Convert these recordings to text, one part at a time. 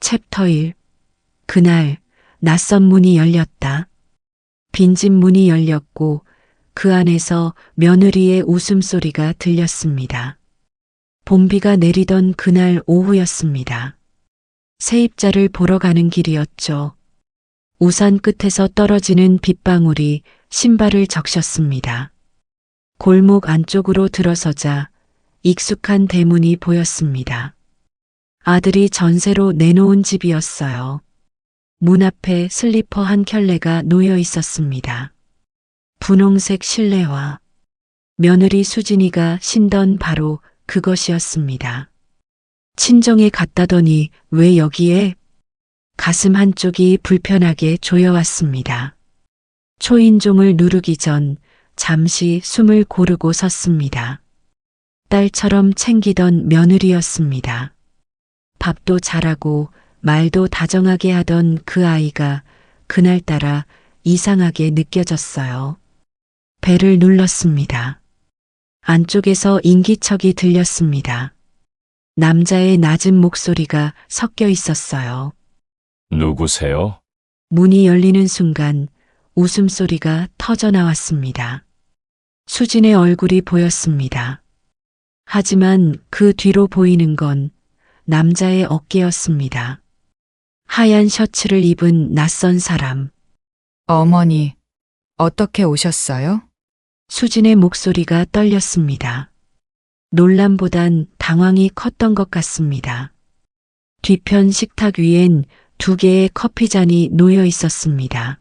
챕터 1 그날 낯선 문이 열렸다. 빈집 문이 열렸고 그 안에서 며느리의 웃음소리가 들렸습니다. 봄비가 내리던 그날 오후였습니다. 세입자를 보러 가는 길이었죠. 우산 끝에서 떨어지는 빗방울이 신발을 적셨습니다. 골목 안쪽으로 들어서자 익숙한 대문이 보였습니다. 아들이 전세로 내놓은 집이었어요. 문 앞에 슬리퍼 한 켤레가 놓여 있었습니다. 분홍색 실내화. 며느리 수진이가 신던 바로 그것이었습니다. 친정에 갔다더니 왜 여기에? 가슴 한쪽이 불편하게 조여왔습니다. 초인종을 누르기 전 잠시 숨을 고르고 섰습니다. 딸처럼 챙기던 며느리였습니다. 밥도 잘하고 말도 다정하게 하던 그 아이가 그날따라 이상하게 느껴졌어요. 배를 눌렀습니다. 안쪽에서 인기척이 들렸습니다. 남자의 낮은 목소리가 섞여 있었어요. 누구세요? 문이 열리는 순간 웃음소리가 터져 나왔습니다. 수진의 얼굴이 보였습니다. 하지만 그 뒤로 보이는 건 남자의 어깨였습니다. 하얀 셔츠를 입은 낯선 사람. 어머니, 어떻게 오셨어요? 수진의 목소리가 떨렸습니다. 논란보단 당황이 컸던 것 같습니다. 뒤편 식탁 위엔 두 개의 커피잔이 놓여 있었습니다.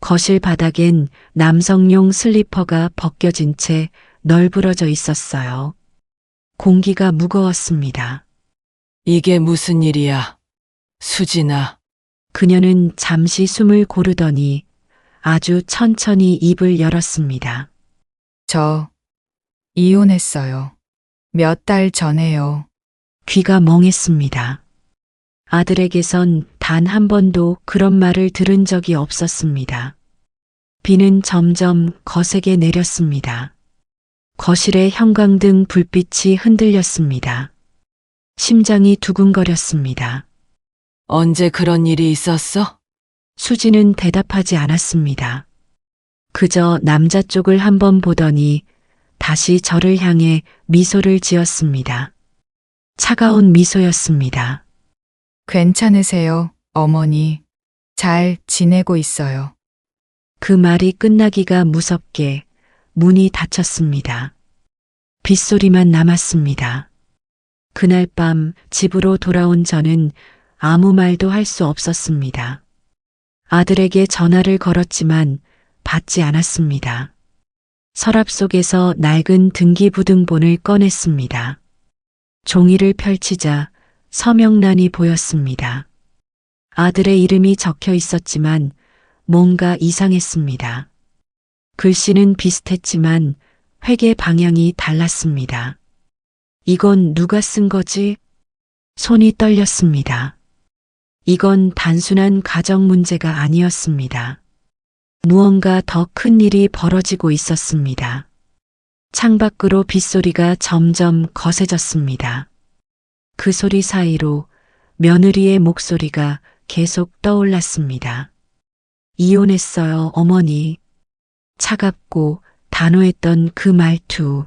거실 바닥엔 남성용 슬리퍼가 벗겨진 채 널브러져 있었어요. 공기가 무거웠습니다. 이게 무슨 일이야? 수진아, 그녀는 잠시 숨을 고르더니 아주 천천히 입을 열었습니다. 저, 이혼했어요. 몇 달 전에요. 귀가 멍했습니다. 아들에게선 단 한 번도 그런 말을 들은 적이 없었습니다. 비는 점점 거세게 내렸습니다. 거실의 형광등 불빛이 흔들렸습니다. 심장이 두근거렸습니다. 언제 그런 일이 있었어? 수지는 대답하지 않았습니다. 그저 남자 쪽을 한번 보더니 다시 저를 향해 미소를 지었습니다. 차가운 미소였습니다. 괜찮으세요, 어머니. 잘 지내고 있어요. 그 말이 끝나기가 무섭게 문이 닫혔습니다. 빗소리만 남았습니다. 그날 밤 집으로 돌아온 저는 아무 말도 할 수 없었습니다. 아들에게 전화를 걸었지만 받지 않았습니다. 서랍 속에서 낡은 등기부등본을 꺼냈습니다. 종이를 펼치자 서명란이 보였습니다. 아들의 이름이 적혀 있었지만 뭔가 이상했습니다. 글씨는 비슷했지만 회계 방향이 달랐습니다. 이건 누가 쓴 거지? 손이 떨렸습니다. 이건 단순한 가정 문제가 아니었습니다. 무언가 더 큰 일이 벌어지고 있었습니다. 창밖으로 빗소리가 점점 거세졌습니다. 그 소리 사이로 며느리의 목소리가 계속 떠올랐습니다. 이혼했어요, 어머니. 차갑고 단호했던 그 말투.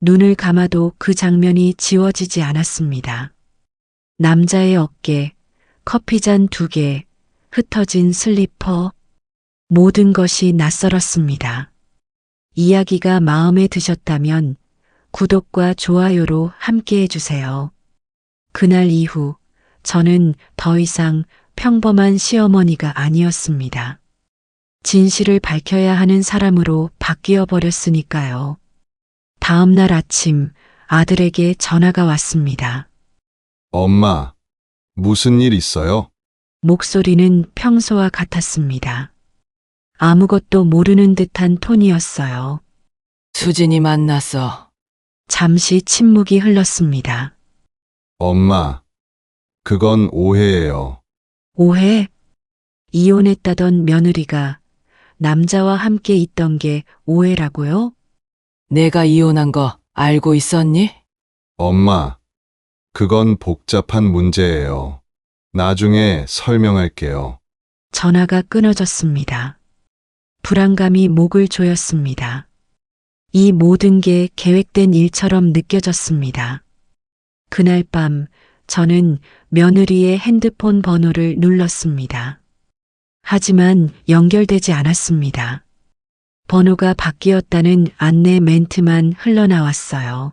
눈을 감아도 그 장면이 지워지지 않았습니다. 남자의 어깨, 커피잔 두 개, 흩어진 슬리퍼, 모든 것이 낯설었습니다. 이야기가 마음에 드셨다면 구독과 좋아요로 함께 해주세요. 그날 이후 저는 더 이상 평범한 시어머니가 아니었습니다. 진실을 밝혀야 하는 사람으로 바뀌어 버렸으니까요. 다음 날 아침 아들에게 전화가 왔습니다. 엄마, 무슨 일 있어요? 목소리는 평소와 같았습니다. 아무것도 모르는 듯한 톤이었어요. 수진이 만났어. 잠시 침묵이 흘렀습니다. 엄마, 그건 오해예요. 오해? 이혼했다던 며느리가 남자와 함께 있던 게 오해라고요? 내가 이혼한 거 알고 있었니? 엄마, 그건 복잡한 문제예요. 나중에 설명할게요. 전화가 끊어졌습니다. 불안감이 목을 조였습니다. 이 모든 게 계획된 일처럼 느껴졌습니다. 그날 밤 저는 며느리의 핸드폰 번호를 눌렀습니다. 하지만 연결되지 않았습니다. 번호가 바뀌었다는 안내 멘트만 흘러나왔어요.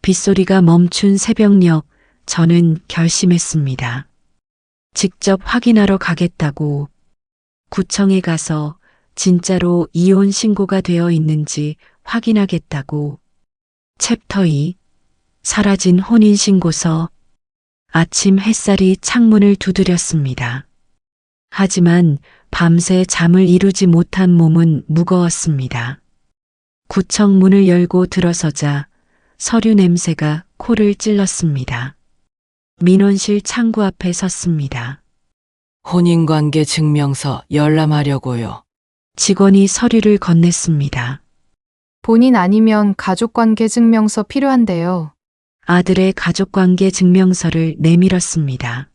빗소리가 멈춘 새벽녘 저는 결심했습니다. 직접 확인하러 가겠다고 구청에 가서 진짜로 이혼 신고가 되어 있는지 확인하겠다고 챕터 2 사라진 혼인신고서 아침 햇살이 창문을 두드렸습니다. 하지만 밤새 잠을 이루지 못한 몸은 무거웠습니다. 구청 문을 열고 들어서자 서류 냄새가 코를 찔렀습니다. 민원실 창구 앞에 섰습니다. 혼인관계 증명서 열람하려고요. 직원이 서류를 건넸습니다. 본인 아니면 가족관계 증명서 필요한데요. 아들의 가족관계 증명서를 내밀었습니다.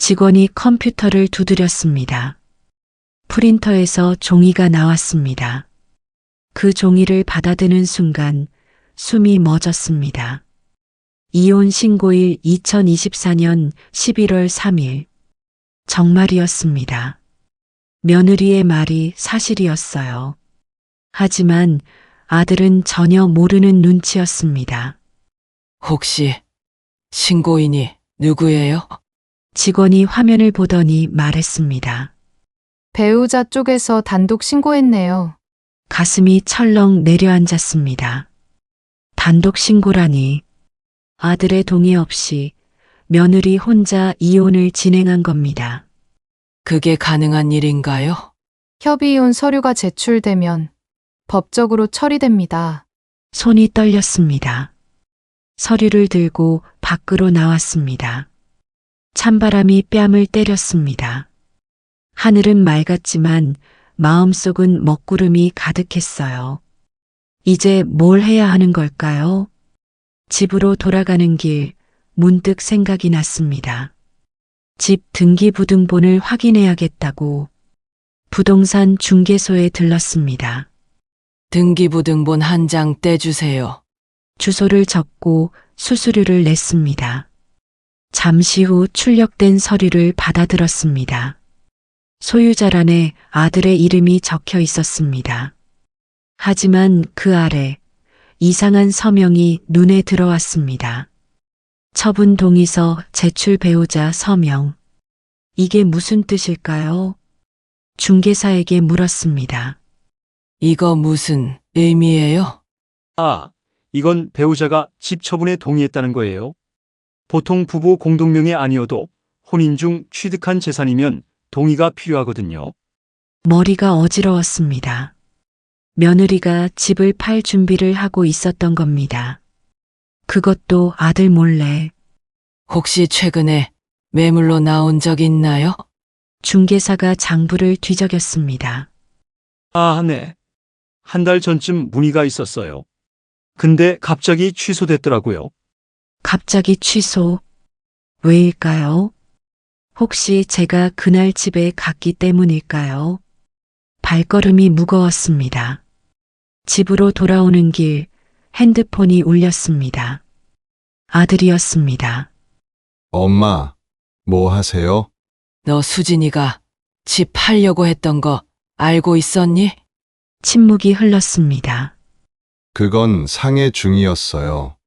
직원이 컴퓨터를 두드렸습니다. 프린터에서 종이가 나왔습니다. 그 종이를 받아드는 순간 숨이 멎었습니다. 이혼 신고일 2024년 11월 3일. 정말이었습니다. 며느리의 말이 사실이었어요. 하지만 아들은 전혀 모르는 눈치였습니다. 혹시 신고인이 누구예요? 직원이 화면을 보더니 말했습니다. 배우자 쪽에서 단독 신고했네요. 가슴이 철렁 내려앉았습니다. 단독 신고라니 아들의 동의 없이 며느리 혼자 이혼을 진행한 겁니다. 그게 가능한 일인가요? 협의이혼 서류가 제출되면 법적으로 처리됩니다. 손이 떨렸습니다. 서류를 들고 밖으로 나왔습니다. 찬바람이 뺨을 때렸습니다. 하늘은 맑았지만 마음속은 먹구름이 가득했어요. 이제 뭘 해야 하는 걸까요? 집으로 돌아가는 길 문득 생각이 났습니다. 집 등기부등본을 확인해야겠다고 부동산 중개소에 들렀습니다. 등기부등본 한 장 떼주세요. 주소를 적고 수수료를 냈습니다. 잠시 후 출력된 서류를 받아들었습니다. 소유자란에 아들의 이름이 적혀 있었습니다. 하지만 그 아래 이상한 서명이 눈에 들어왔습니다. 처분 동의서 제출 배우자 서명. 이게 무슨 뜻일까요? 중개사에게 물었습니다. 이거 무슨 의미예요? 아, 이건 배우자가 집 처분에 동의했다는 거예요. 보통 부부 공동명의 아니어도 혼인 중 취득한 재산이면 동의가 필요하거든요. 머리가 어지러웠습니다. 며느리가 집을 팔 준비를 하고 있었던 겁니다. 그것도 아들 몰래 혹시 최근에 매물로 나온 적 있나요? 중개사가 장부를 뒤적였습니다. 아, 네. 한 달 전쯤 문의가 있었어요. 근데 갑자기 취소됐더라고요. 갑자기 취소. 왜일까요? 혹시 제가 그날 집에 갔기 때문일까요? 발걸음이 무거웠습니다. 집으로 돌아오는 길 핸드폰이 울렸습니다. 아들이었습니다. 엄마, 뭐 하세요? 너 수진이가 집 팔려고 했던 거 알고 있었니? 침묵이 흘렀습니다. 그건 상해 중이었어요.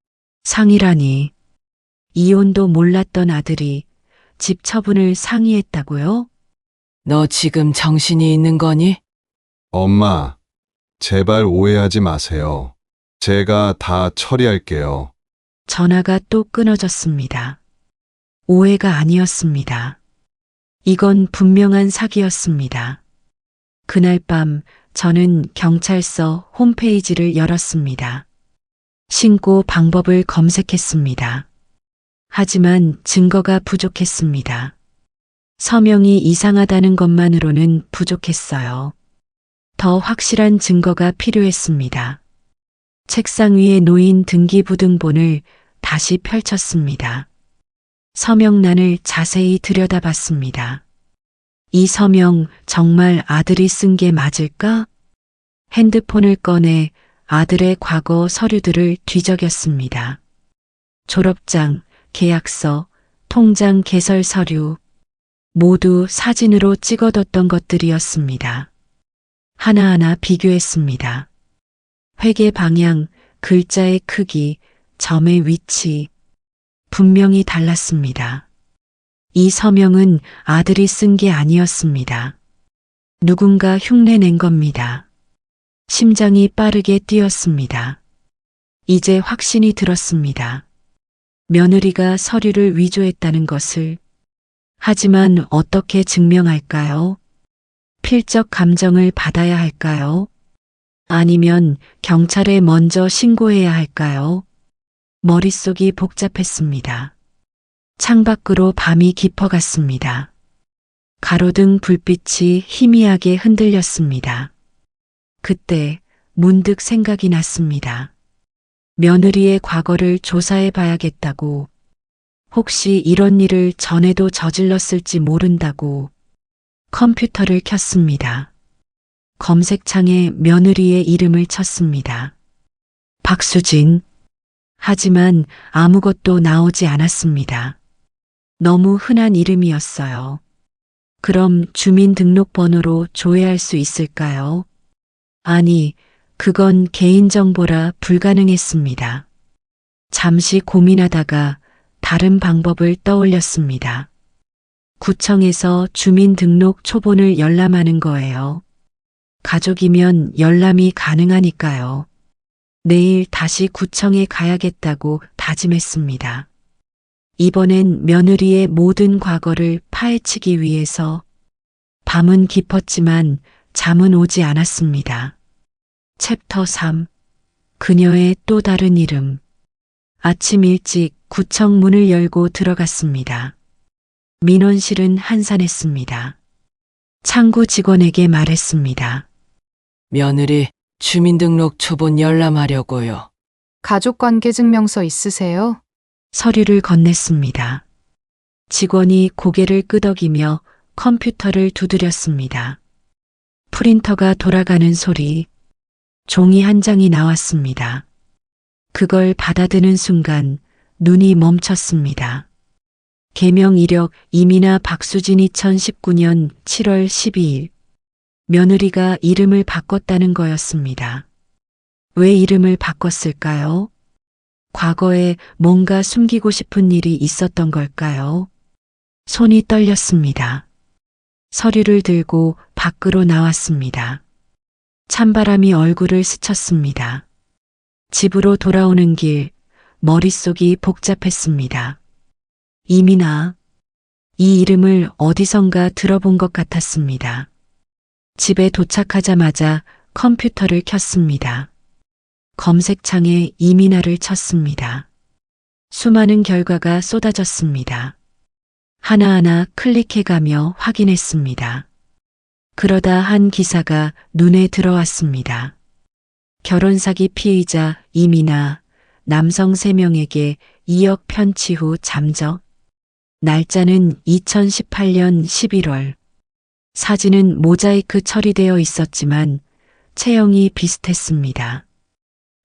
상이라니. 이혼도 몰랐던 아들이 집 처분을 상의했다고요? 너 지금 정신이 있는 거니? 엄마, 제발 오해하지 마세요. 제가 다 처리할게요. 전화가 또 끊어졌습니다. 오해가 아니었습니다. 이건 분명한 사기였습니다. 그날 밤 저는 경찰서 홈페이지를 열었습니다. 신고 방법을 검색했습니다. 하지만 증거가 부족했습니다. 서명이 이상하다는 것만으로는 부족했어요. 더 확실한 증거가 필요했습니다. 책상 위에 놓인 등기부등본을 다시 펼쳤습니다. 서명란을 자세히 들여다봤습니다. 이 서명 정말 아들이 쓴 게 맞을까? 핸드폰을 꺼내 아들의 과거 서류들을 뒤적였습니다. 졸업장, 계약서, 통장 개설 서류, 모두 사진으로 찍어뒀던 것들이었습니다. 하나하나 비교했습니다. 회계 방향, 글자의 크기, 점의 위치, 분명히 달랐습니다. 이 서명은 아들이 쓴 게 아니었습니다. 누군가 흉내낸 겁니다. 심장이 빠르게 뛰었습니다. 이제 확신이 들었습니다. 며느리가 서류를 위조했다는 것을. 하지만 어떻게 증명할까요? 필적 감정을 받아야 할까요? 아니면 경찰에 먼저 신고해야 할까요? 머릿속이 복잡했습니다. 창밖으로 밤이 깊어갔습니다. 가로등 불빛이 희미하게 흔들렸습니다. 그때 문득 생각이 났습니다. 며느리의 과거를 조사해 봐야겠다고, 혹시 이런 일을 전에도 저질렀을지 모른다고 컴퓨터를 켰습니다. 검색창에 며느리의 이름을 쳤습니다. 박수진. 하지만 아무것도 나오지 않았습니다. 너무 흔한 이름이었어요. 그럼 주민등록번호로 조회할 수 있을까요? 아니, 그건 개인정보라 불가능했습니다. 잠시 고민하다가 다른 방법을 떠올렸습니다. 구청에서 주민등록 초본을 열람하는 거예요. 가족이면 열람이 가능하니까요. 내일 다시 구청에 가야겠다고 다짐했습니다. 이번엔 며느리의 모든 과거를 파헤치기 위해서 밤은 깊었지만 잠은 오지 않았습니다. 챕터 3 그녀의 또 다른 이름 아침 일찍 구청 문을 열고 들어갔습니다. 민원실은 한산했습니다. 창구 직원에게 말했습니다. 며느리 주민등록 초본 열람하려고요. 가족관계 증명서 있으세요? 서류를 건넸습니다. 직원이 고개를 끄덕이며 컴퓨터를 두드렸습니다. 프린터가 돌아가는 소리, 종이 한 장이 나왔습니다. 그걸 받아드는 순간 눈이 멈췄습니다. 개명 이력 이민아 박수진 2019년 7월 12일. 며느리가 이름을 바꿨다는 거였습니다. 왜 이름을 바꿨을까요? 과거에 뭔가 숨기고 싶은 일이 있었던 걸까요? 손이 떨렸습니다. 서류를 들고 밖으로 나왔습니다. 찬바람이 얼굴을 스쳤습니다. 집으로 돌아오는 길, 머릿속이 복잡했습니다. 이민아. 이 이름을 어디선가 들어본 것 같았습니다. 집에 도착하자마자 컴퓨터를 켰습니다. 검색창에 이민아를 쳤습니다. 수많은 결과가 쏟아졌습니다. 하나하나 클릭해가며 확인했습니다. 그러다 한 기사가 눈에 들어왔습니다. 결혼 사기 피의자 이민아, 남성 3명에게 2억 편취 후 잠적. 날짜는 2018년 11월. 사진은 모자이크 처리되어 있었지만 체형이 비슷했습니다.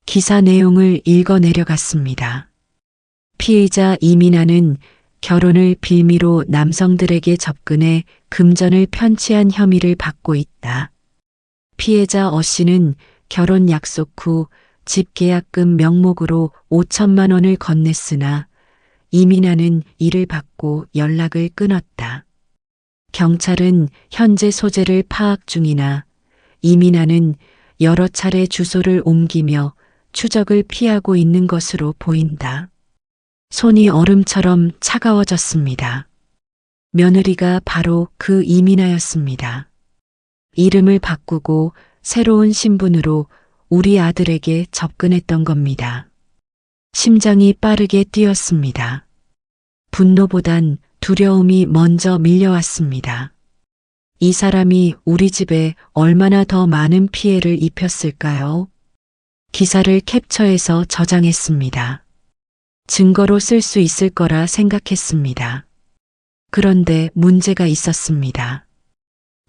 기사 내용을 읽어 내려갔습니다. 피의자 이민아는 결혼을 빌미로 남성들에게 접근해 금전을 편취한 혐의를 받고 있다. 피해자 어 씨는 결혼 약속 후 집 계약금 명목으로 5천만 원을 건넸으나 이민아는 이를 받고 연락을 끊었다. 경찰은 현재 소재를 파악 중이나 이민아는 여러 차례 주소를 옮기며 추적을 피하고 있는 것으로 보인다. 손이 얼음처럼 차가워졌습니다. 며느리가 바로 그 이민아였습니다. 이름을 바꾸고 새로운 신분으로 우리 아들에게 접근했던 겁니다. 심장이 빠르게 뛰었습니다. 분노보단 두려움이 먼저 밀려왔습니다. 이 사람이 우리 집에 얼마나 더 많은 피해를 입혔을까요? 기사를 캡처해서 저장했습니다. 증거로 쓸 수 있을 거라 생각했습니다. 그런데 문제가 있었습니다.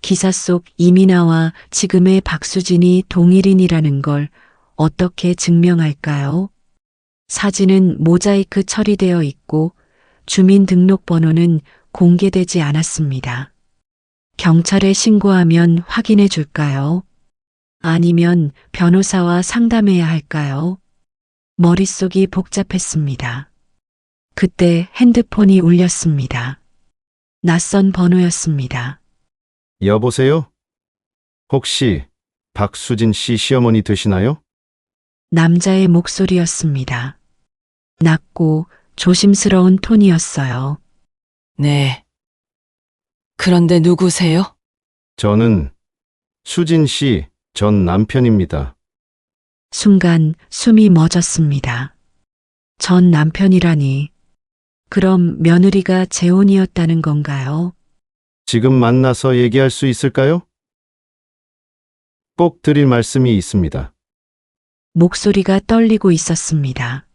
기사 속 이민아와 지금의 박수진이 동일인이라는 걸 어떻게 증명할까요? 사진은 모자이크 처리되어 있고 주민등록번호는 공개되지 않았습니다. 경찰에 신고하면 확인해 줄까요? 아니면 변호사와 상담해야 할까요? 머릿속이 복잡했습니다. 그때 핸드폰이 울렸습니다. 낯선 번호였습니다. 여보세요? 혹시 박수진 씨 시어머니 되시나요? 남자의 목소리였습니다. 낮고 조심스러운 톤이었어요. 네. 그런데 누구세요? 저는 수진 씨 전 남편입니다. 순간 숨이 멎었습니다. 전 남편이라니. 그럼 며느리가 재혼이었다는 건가요? 지금 만나서 얘기할 수 있을까요? 꼭 드릴 말씀이 있습니다. 목소리가 떨리고 있었습니다.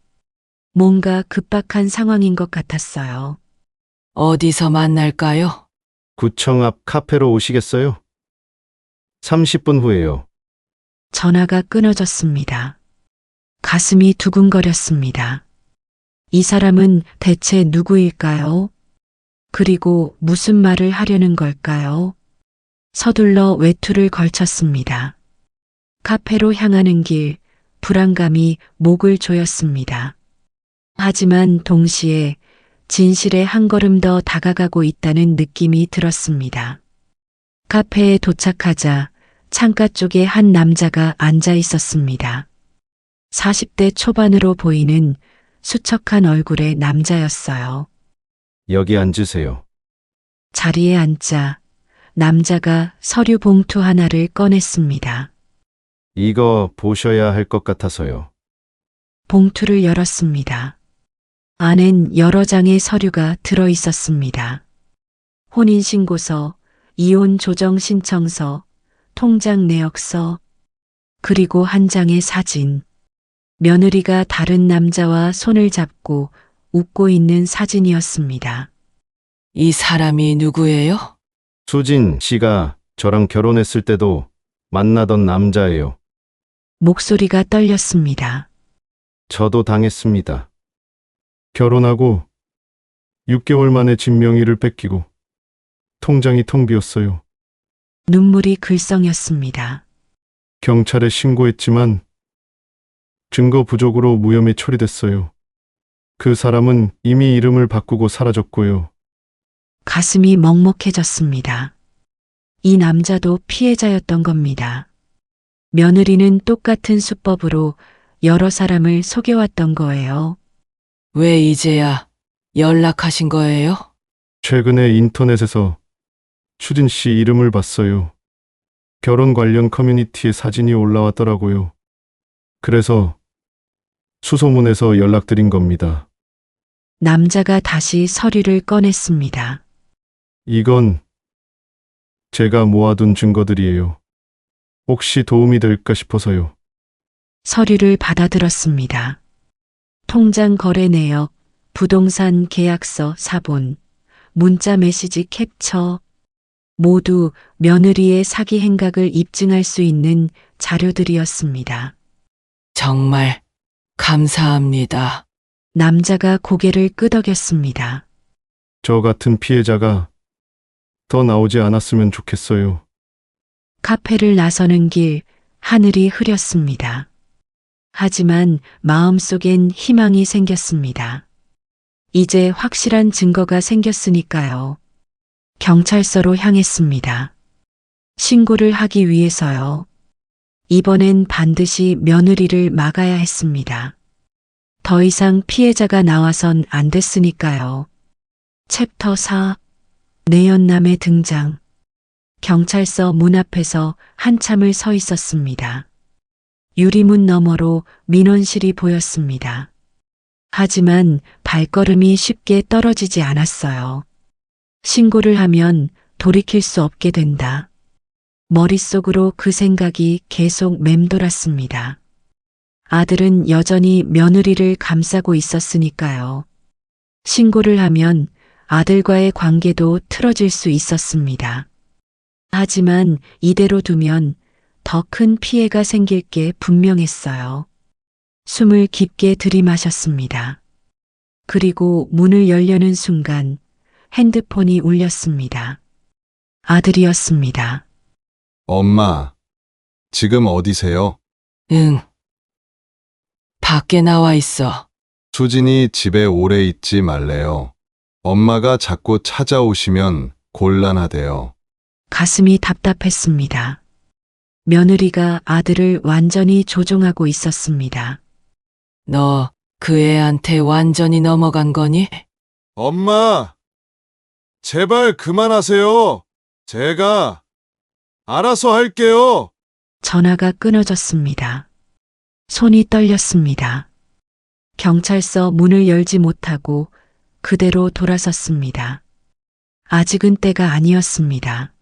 뭔가 급박한 상황인 것 같았어요. 어디서 만날까요? 구청 앞 카페로 오시겠어요? 30분 후에요. 전화가 끊어졌습니다. 가슴이 두근거렸습니다. 이 사람은 대체 누구일까요? 그리고 무슨 말을 하려는 걸까요? 서둘러 외투를 걸쳤습니다. 카페로 향하는 길, 불안감이 목을 조였습니다. 하지만 동시에 진실에 한 걸음 더 다가가고 있다는 느낌이 들었습니다. 카페에 도착하자 창가 쪽에 한 남자가 앉아 있었습니다. 40대 초반으로 보이는 수척한 얼굴의 남자였어요. 여기 앉으세요. 자리에 앉자 남자가 서류 봉투 하나를 꺼냈습니다. 이거 보셔야 할 것 같아서요. 봉투를 열었습니다. 안엔 여러 장의 서류가 들어 있었습니다. 혼인신고서, 이혼 조정 신청서, 통장 내역서, 그리고 한 장의 사진. 며느리가 다른 남자와 손을 잡고 웃고 있는 사진이었습니다. 이 사람이 누구예요? 수진 씨가 저랑 결혼했을 때도 만나던 남자예요. 목소리가 떨렸습니다. 저도 당했습니다. 결혼하고 6개월 만에 집 명의를 뺏기고 통장이 텅 비었어요. 눈물이 글썽였습니다. 경찰에 신고했지만 증거 부족으로 무혐의 처리됐어요. 그 사람은 이미 이름을 바꾸고 사라졌고요. 가슴이 먹먹해졌습니다. 이 남자도 피해자였던 겁니다. 며느리는 똑같은 수법으로 여러 사람을 속여왔던 거예요. 왜 이제야 연락하신 거예요? 최근에 인터넷에서 추진 씨 이름을 봤어요. 결혼 관련 커뮤니티에 사진이 올라왔더라고요. 그래서 수소문해서 연락드린 겁니다. 남자가 다시 서류를 꺼냈습니다. 이건 제가 모아둔 증거들이에요. 혹시 도움이 될까 싶어서요. 서류를 받아들었습니다. 통장 거래 내역, 부동산 계약서 사본, 문자 메시지 캡처, 모두 며느리의 사기 행각을 입증할 수 있는 자료들이었습니다. 정말 감사합니다. 남자가 고개를 끄덕였습니다. 저 같은 피해자가 더 나오지 않았으면 좋겠어요. 카페를 나서는 길, 하늘이 흐렸습니다. 하지만 마음속엔 희망이 생겼습니다. 이제 확실한 증거가 생겼으니까요. 경찰서로 향했습니다. 신고를 하기 위해서요. 이번엔 반드시 며느리를 막아야 했습니다. 더 이상 피해자가 나와선 안 됐으니까요. 챕터 4 내연남의 등장 경찰서 문 앞에서 한참을 서 있었습니다. 유리문 너머로 민원실이 보였습니다. 하지만 발걸음이 쉽게 떨어지지 않았어요. 신고를 하면 돌이킬 수 없게 된다. 머릿속으로 그 생각이 계속 맴돌았습니다. 아들은 여전히 며느리를 감싸고 있었으니까요. 신고를 하면 아들과의 관계도 틀어질 수 있었습니다. 하지만 이대로 두면 더 큰 피해가 생길 게 분명했어요. 숨을 깊게 들이마셨습니다. 그리고 문을 열려는 순간 핸드폰이 울렸습니다. 아들이었습니다. 엄마, 지금 어디세요? 응. 밖에 나와 있어. 수진이 집에 오래 있지 말래요. 엄마가 자꾸 찾아오시면 곤란하대요. 가슴이 답답했습니다. 며느리가 아들을 완전히 조종하고 있었습니다. 너 그 애한테 완전히 넘어간 거니? 엄마, 제발 그만하세요. 제가 알아서 할게요. 전화가 끊어졌습니다. 손이 떨렸습니다. 경찰서 문을 열지 못하고 그대로 돌아섰습니다. 아직은 때가 아니었습니다.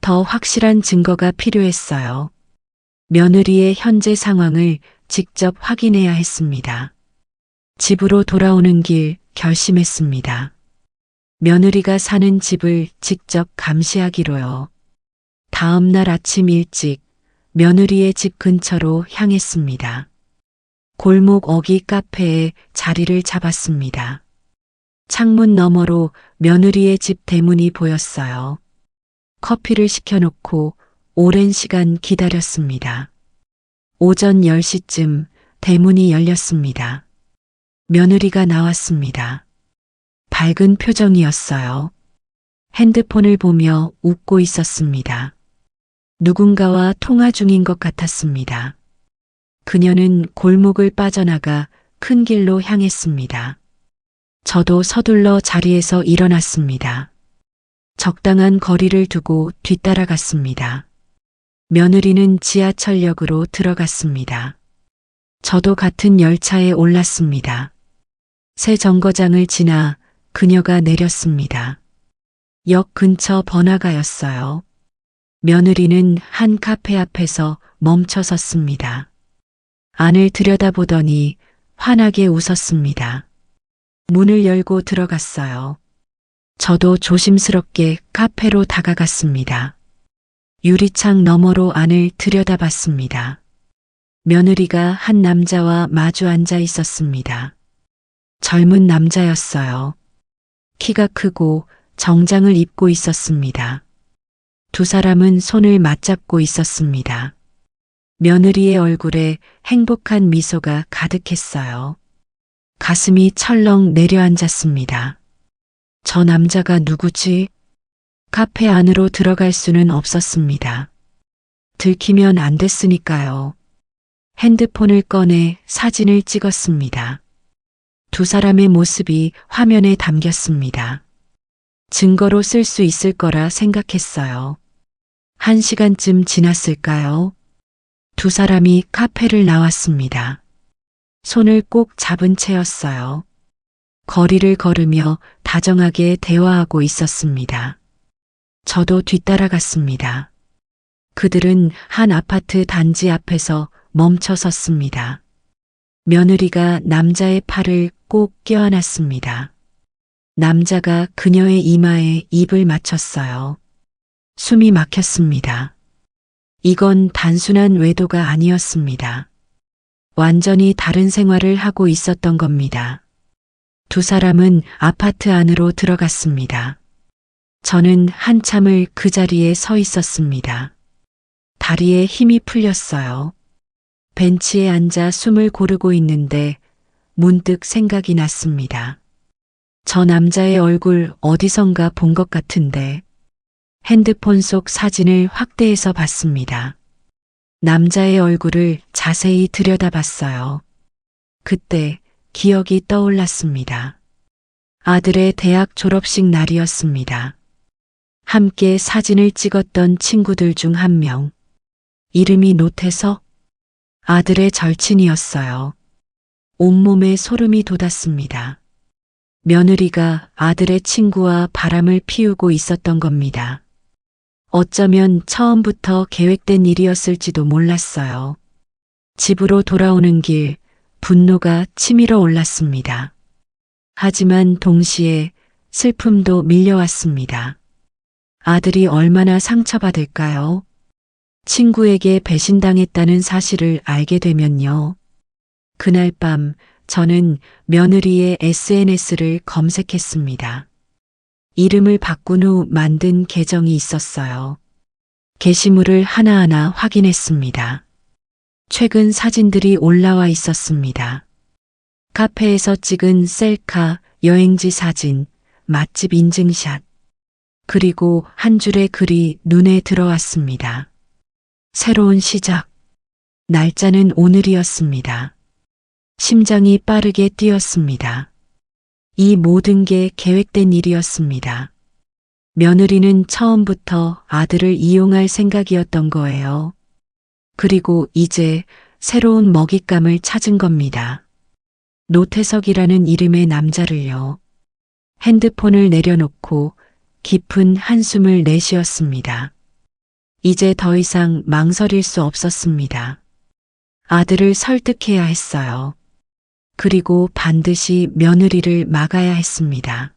더 확실한 증거가 필요했어요. 며느리의 현재 상황을 직접 확인해야 했습니다. 집으로 돌아오는 길 결심했습니다. 며느리가 사는 집을 직접 감시하기로요. 다음 날 아침 일찍 며느리의 집 근처로 향했습니다. 골목 어기 카페에 자리를 잡았습니다. 창문 너머로 며느리의 집 대문이 보였어요. 커피를 시켜놓고 오랜 시간 기다렸습니다. 오전 10시쯤 대문이 열렸습니다. 며느리가 나왔습니다. 밝은 표정이었어요. 핸드폰을 보며 웃고 있었습니다. 누군가와 통화 중인 것 같았습니다. 그녀는 골목을 빠져나가 큰 길로 향했습니다. 저도 서둘러 자리에서 일어났습니다. 적당한 거리를 두고 뒤따라갔습니다. 며느리는 지하철역으로 들어갔습니다. 저도 같은 열차에 올랐습니다. 새 정거장을 지나 그녀가 내렸습니다. 역 근처 번화가였어요. 며느리는 한 카페 앞에서 멈춰 섰습니다. 안을 들여다보더니 환하게 웃었습니다. 문을 열고 들어갔어요. 저도 조심스럽게 카페로 다가갔습니다. 유리창 너머로 안을 들여다봤습니다. 며느리가 한 남자와 마주 앉아 있었습니다. 젊은 남자였어요. 키가 크고 정장을 입고 있었습니다. 두 사람은 손을 맞잡고 있었습니다. 며느리의 얼굴에 행복한 미소가 가득했어요. 가슴이 철렁 내려앉았습니다. 저 남자가 누구지? 카페 안으로 들어갈 수는 없었습니다. 들키면 안 됐으니까요. 핸드폰을 꺼내 사진을 찍었습니다. 두 사람의 모습이 화면에 담겼습니다. 증거로 쓸 수 있을 거라 생각했어요. 한 시간쯤 지났을까요? 두 사람이 카페를 나왔습니다. 손을 꼭 잡은 채였어요. 거리를 걸으며 다정하게 대화하고 있었습니다. 저도 뒤따라갔습니다. 그들은 한 아파트 단지 앞에서 멈춰 섰습니다. 며느리가 남자의 팔을 꼭 껴안았습니다. 남자가 그녀의 이마에 입을 맞췄어요. 숨이 막혔습니다. 이건 단순한 외도가 아니었습니다. 완전히 다른 생활을 하고 있었던 겁니다. 두 사람은 아파트 안으로 들어갔습니다. 저는 한참을 그 자리에 서 있었습니다. 다리에 힘이 풀렸어요. 벤치에 앉아 숨을 고르고 있는데 문득 생각이 났습니다. 저 남자의 얼굴 어디선가 본 것 같은데 핸드폰 속 사진을 확대해서 봤습니다. 남자의 얼굴을 자세히 들여다봤어요. 그때 기억이 떠올랐습니다. 아들의 대학 졸업식 날이었습니다. 함께 사진을 찍었던 친구들 중 한 명. 이름이 노태석? 아들의 절친이었어요. 온몸에 소름이 돋았습니다. 며느리가 아들의 친구와 바람을 피우고 있었던 겁니다. 어쩌면 처음부터 계획된 일이었을지도 몰랐어요. 집으로 돌아오는 길 분노가 치밀어 올랐습니다. 하지만 동시에 슬픔도 밀려왔습니다. 아들이 얼마나 상처받을까요? 친구에게 배신당했다는 사실을 알게 되면요. 그날 밤 저는 며느리의 SNS를 검색했습니다. 이름을 바꾼 후 만든 계정이 있었어요. 게시물을 하나하나 확인했습니다. 최근 사진들이 올라와 있었습니다. 카페에서 찍은 셀카, 여행지 사진, 맛집 인증샷, 그리고 한 줄의 글이 눈에 들어왔습니다. 새로운 시작. 날짜는 오늘이었습니다. 심장이 빠르게 뛰었습니다. 이 모든 게 계획된 일이었습니다. 며느리는 처음부터 아들을 이용할 생각이었던 거예요. 그리고 이제 새로운 먹잇감을 찾은 겁니다. 노태석이라는 이름의 남자를요. 핸드폰을 내려놓고 깊은 한숨을 내쉬었습니다. 이제 더 이상 망설일 수 없었습니다. 아들을 설득해야 했어요. 그리고 반드시 며느리를 막아야 했습니다.